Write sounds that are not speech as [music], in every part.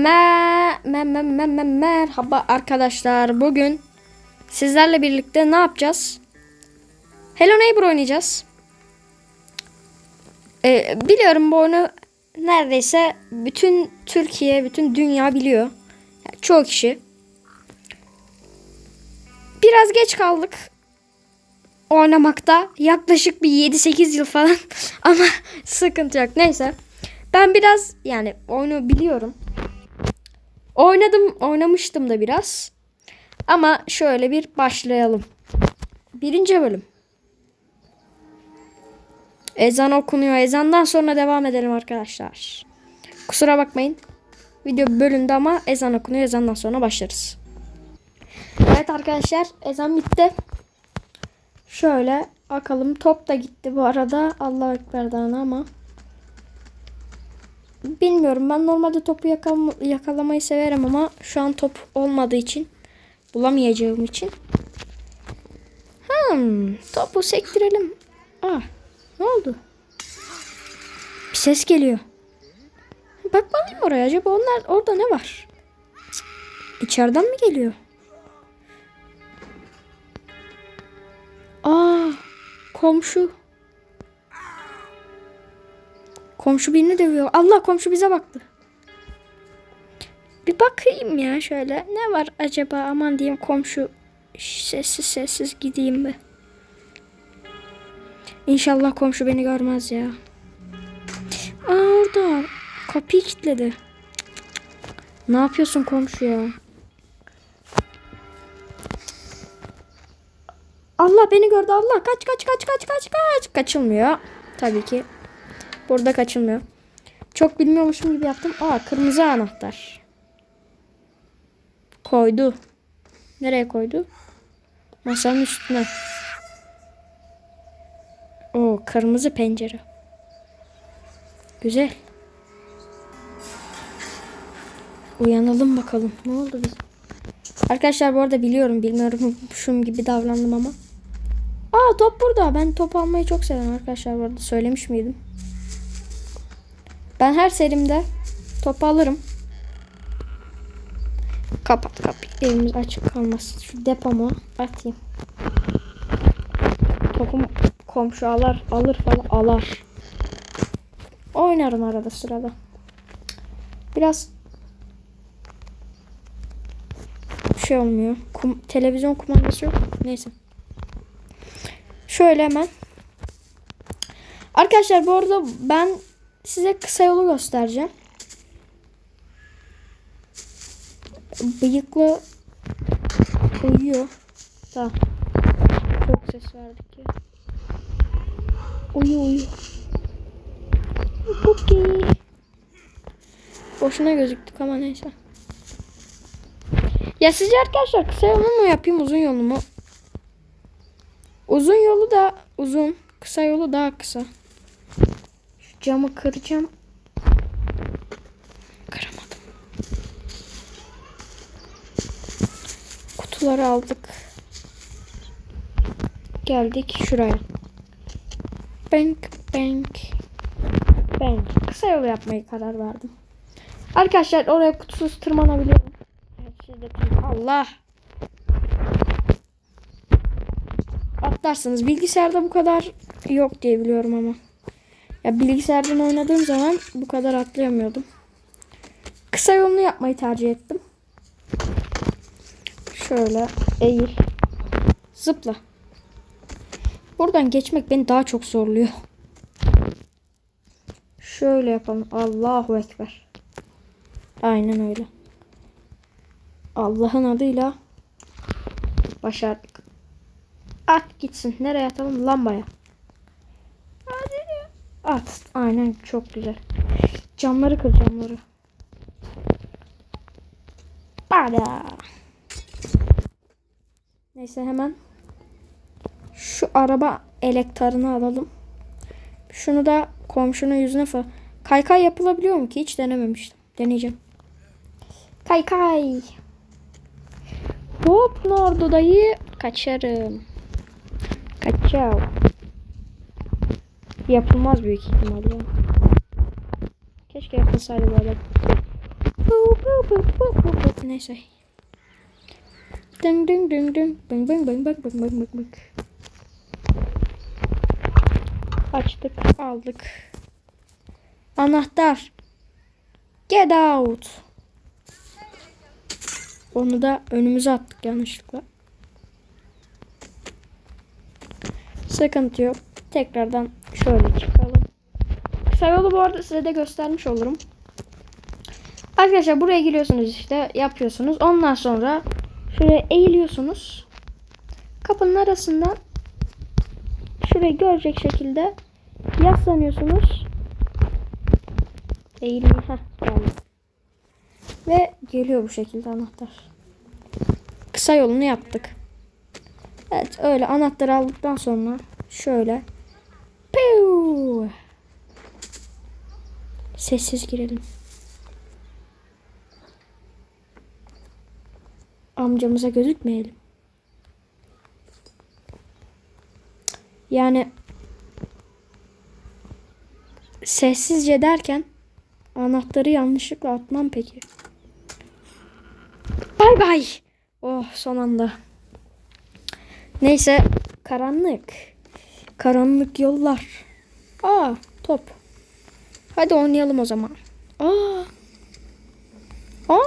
Me, me, me, me, me, merhaba arkadaşlar. Bugün sizlerle birlikte ne yapacağız? Hello Neighbor oynayacağız. Ee, biliyorum bu oyunu neredeyse bütün Türkiye, bütün dünya biliyor. Yani çoğu kişi. Biraz geç kaldık oynamakta. Yaklaşık bir 7-8 yıl falan. [laughs] Ama sıkıntı yok. Neyse. Ben biraz yani oyunu biliyorum. Oynadım, oynamıştım da biraz. Ama şöyle bir başlayalım. Birinci bölüm. Ezan okunuyor. Ezandan sonra devam edelim arkadaşlar. Kusura bakmayın. Video bölümde ama ezan okunuyor. Ezandan sonra başlarız. Evet arkadaşlar ezan bitti. Şöyle bakalım. Top da gitti bu arada. Allah Ekber'den ama. Bilmiyorum ben normalde topu yakal- yakalamayı severim ama şu an top olmadığı için bulamayacağım için. Hmm, topu sektirelim. Ah, ne oldu? Bir ses geliyor. Bakmalıyım oraya. Acaba onlar orada ne var? İçeriden mi geliyor? Aa, komşu. Komşu birini dövüyor. Allah komşu bize baktı. Bir bakayım ya şöyle. Ne var acaba? Aman diyeyim komşu. Sessiz sessiz gideyim bir. İnşallah komşu beni görmez ya. Aa orada. Kapıyı kilitledi. Ne yapıyorsun komşu ya? Allah beni gördü. Allah kaç kaç kaç kaç kaç kaç. Kaçılmıyor. Tabii ki. Burada kaçılmıyor. Çok bilmiyormuşum gibi yaptım. Aa kırmızı anahtar. Koydu. Nereye koydu? Masanın üstüne. O kırmızı pencere. Güzel. Uyanalım bakalım. Ne oldu biz? Arkadaşlar bu arada biliyorum bilmiyorum şum gibi davrandım ama. Aa top burada. Ben top almayı çok severim arkadaşlar bu arada. Söylemiş miydim? Ben her serimde topu alırım. Kapat kapıyı. Evimiz açık kalmasın. Şu depomu atayım. Topum komşu alır, alır falan alar. Oynarım arada sırada. Biraz şey olmuyor. Kum, televizyon kumandası yok. Neyse. Şöyle hemen. Arkadaşlar bu arada ben size kısa yolu göstereceğim. Bıyıklı uyuyor. Tamam. Çok ses verdik ya. Uyu uyu. Cookie. Boşuna gözüktük ama neyse. Ya sizce arkadaşlar kısa yolu mu yapayım uzun yolu mu? Uzun yolu da uzun. Kısa yolu daha kısa. Camı kıracağım. Kıramadım. Kutuları aldık. Geldik şuraya. Bank, bank, bank. Kısa yolu yapmayı karar verdim. Arkadaşlar oraya kutusuz tırmanabiliyorum. Allah. Atlarsınız. Bilgisayarda bu kadar yok diye biliyorum ama. Ya bilgisayardan oynadığım zaman bu kadar atlayamıyordum. Kısa yolunu yapmayı tercih ettim. Şöyle eğil. Zıpla. Buradan geçmek beni daha çok zorluyor. Şöyle yapalım. Allahu Ekber. Aynen öyle. Allah'ın adıyla başardık. At gitsin. Nereye atalım? Lambaya. At. Aynen çok güzel. Camları kır camları. Bada. Neyse hemen şu araba elektarını alalım. Şunu da komşunun yüzüne falan. Kaykay yapılabiliyor mu ki? Hiç denememiştim. Deneyeceğim. Kaykay. Hop Nordo dayı. Kaçarım. Kaçav. Yapılmaz büyük ihtimalle. Keşke yapılsaydı böyle. Neyse. Ding ding ding ding. Bing bing bing bing bing bing bing bing. Açtık, aldık. Anahtar. Get out. Onu da önümüze attık yanlışlıkla. Sıkıntı yok. Tekrardan şöyle çıkalım. Kısa yolu bu arada size de göstermiş olurum. Arkadaşlar buraya giriyorsunuz işte yapıyorsunuz. Ondan sonra şuraya eğiliyorsunuz. Kapının arasından şurayı görecek şekilde yaslanıyorsunuz. Eğilme. Heh, geldi. Ve geliyor bu şekilde anahtar. Kısa yolunu yaptık. Evet öyle anahtarı aldıktan sonra şöyle Piu! Sessiz girelim. Amcamıza gözükmeyelim. Yani sessizce derken anahtarı yanlışlıkla atmam peki. Bay bay. Oh son anda. Neyse karanlık. Karanlık yollar. Aa top. Hadi oynayalım o zaman. Aa. Aa.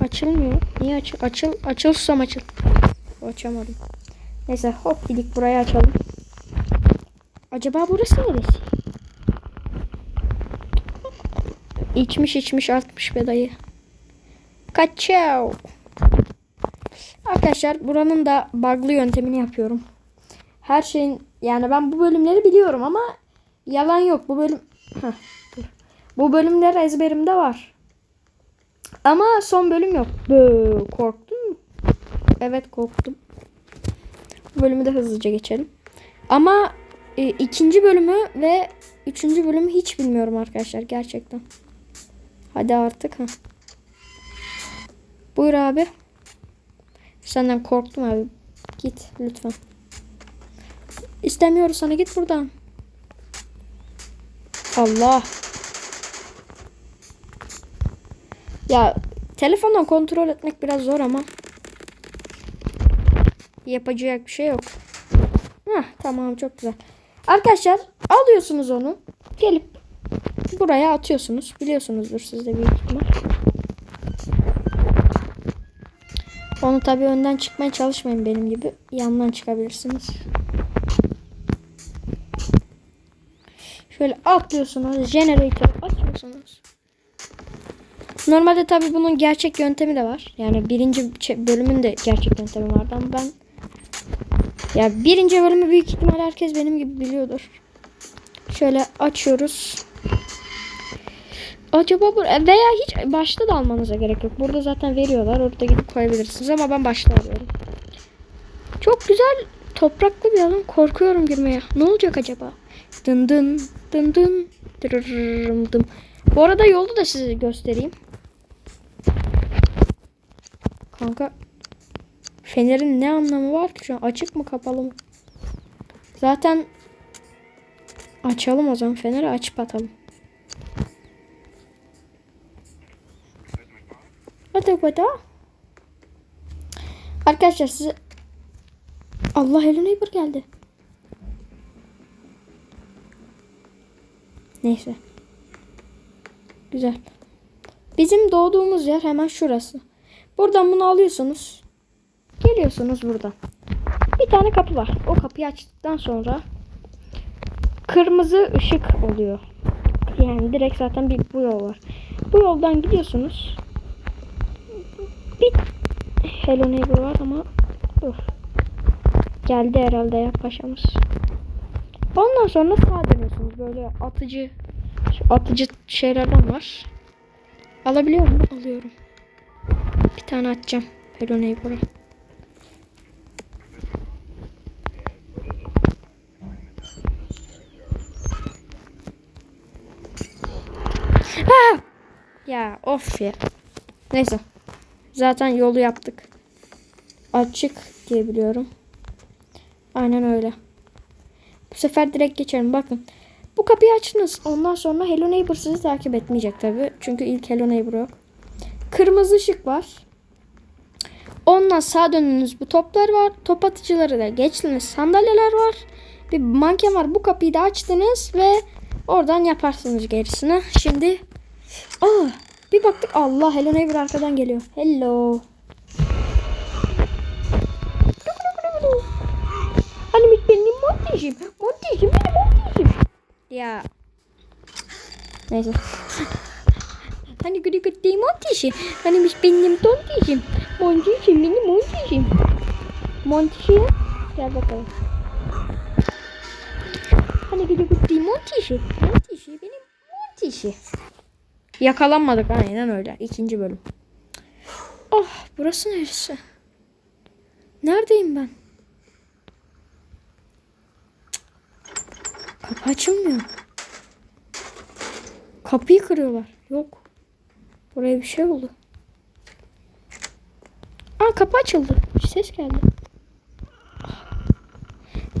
Açılmıyor. Niye açıl? Açıl. Açılsam açıl. Açamadım. Neyse hop dedik burayı açalım. Acaba burası neresi? İçmiş içmiş artmış be dayı. Kaçao. Arkadaşlar buranın da bug'lı yöntemini yapıyorum. Her şeyin yani ben bu bölümleri biliyorum ama yalan yok. Bu bölüm Heh, dur. Bu bölümler ezberimde var. Ama son bölüm yok. Bö, korktun mu? Evet korktum. Bu bölümü de hızlıca geçelim. Ama e, ikinci bölümü ve üçüncü bölümü hiç bilmiyorum arkadaşlar gerçekten. Hadi artık ha. Buyur abi. Senden korktum abi. Git lütfen. İstemiyoruz sana git buradan. Allah. Ya telefondan kontrol etmek biraz zor ama yapacak bir şey yok. Heh, tamam çok güzel. Arkadaşlar alıyorsunuz onu. Gelip buraya atıyorsunuz. Biliyorsunuzdur siz de büyük ihtimal. Onu tabii önden çıkmaya çalışmayın benim gibi. Yandan çıkabilirsiniz. Şöyle atlıyorsunuz. Generator açıyorsunuz. Normalde tabii bunun gerçek yöntemi de var. Yani birinci bölümün de gerçek yöntemi vardı ama ben ya birinci bölümü büyük ihtimal herkes benim gibi biliyordur. Şöyle açıyoruz. Acaba bu veya hiç başta da almanıza gerek yok. Burada zaten veriyorlar. Orada gidip koyabilirsiniz ama ben başta alıyorum. Çok güzel topraklı bir alan. Korkuyorum girmeye. Ne olacak acaba? Dın dın dın dın dırırırım dım. Bu arada yolu da size göstereyim. Kanka fenerin ne anlamı var ki şu an? Açık mı kapalı mı? Zaten açalım o zaman feneri açıp atalım. Hadi hadi. Arkadaşlar size Allah Hello Neighbor geldi. Neyse. Güzel. Bizim doğduğumuz yer hemen şurası. Buradan bunu alıyorsunuz. Geliyorsunuz buradan. Bir tane kapı var. O kapıyı açtıktan sonra kırmızı ışık oluyor. Yani direkt zaten bir bu yol var. Bu yoldan gidiyorsunuz. Bir Hello Neighbor var ama dur. Geldi herhalde ya paşamız. Ondan sonra sağa dönüyorsunuz. Böyle atıcı atıcı şeylerden var. Alabiliyor muyum? Alıyorum. Bir tane atacağım. Hello Neighbor'a. Ha! Ya of ya. Neyse. Zaten yolu yaptık. Açık diye biliyorum. Aynen öyle. Bu sefer direkt geçelim. Bakın. Bu kapıyı açtınız. Ondan sonra Hello Neighbor sizi takip etmeyecek tabi. Çünkü ilk Hello Neighbor yok. kırmızı ışık var. Ondan sağa döndüğünüz bu toplar var. Top atıcıları da geçtiğiniz sandalyeler var. Bir manken var. Bu kapıyı da açtınız ve oradan yaparsınız gerisini. Şimdi aa, bir baktık Allah Hello Neighbor arkadan geliyor. Hello. Montajım. Montajım benim montajım. Ya. Neyse. hani gıdı gıdı değil montajı. Hani benim tontişim. Montajım benim montajım. Montajı. Gel bakalım. Hani gıdı gıdı değil. Montajı benim montajı. Yakalanmadık aynen öyle. İkinci bölüm. Oh burası neresi? Neredeyim ben? Kapı açılmıyor. Kapıyı kırıyorlar. Yok. Buraya bir şey oldu. Aa kapı açıldı. Bir ses geldi.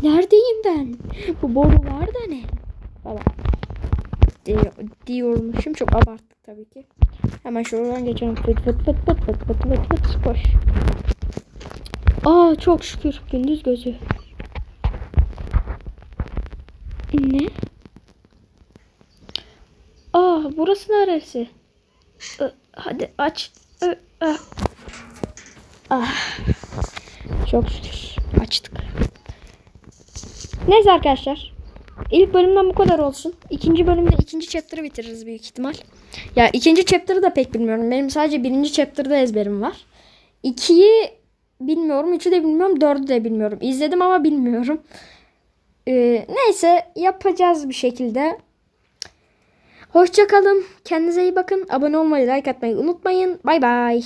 Neredeyim ben? Bu borular da ne? Falan. Diyor, diyormuşum. Çok abarttık tabii ki. Hemen şuradan geçelim. Fıt fıt fıt fıt fıt fıt fıt fıt koş. Aa çok şükür gündüz gözü. Ne? Aa burası neresi? Ö, hadi aç. Ö, ah. Ah. Çok şükür açtık. Neyse arkadaşlar. İlk bölümden bu kadar olsun. İkinci bölümde ikinci chapter'ı bitiririz büyük ihtimal. Ya ikinci chapter'ı da pek bilmiyorum. Benim sadece birinci chapter'da ezberim var. İkiyi bilmiyorum. Üçü de bilmiyorum. Dördü de bilmiyorum. İzledim ama bilmiyorum. Ee, neyse yapacağız bir şekilde. Hoşçakalın. Kendinize iyi bakın. Abone olmayı, like atmayı unutmayın. Bay bay.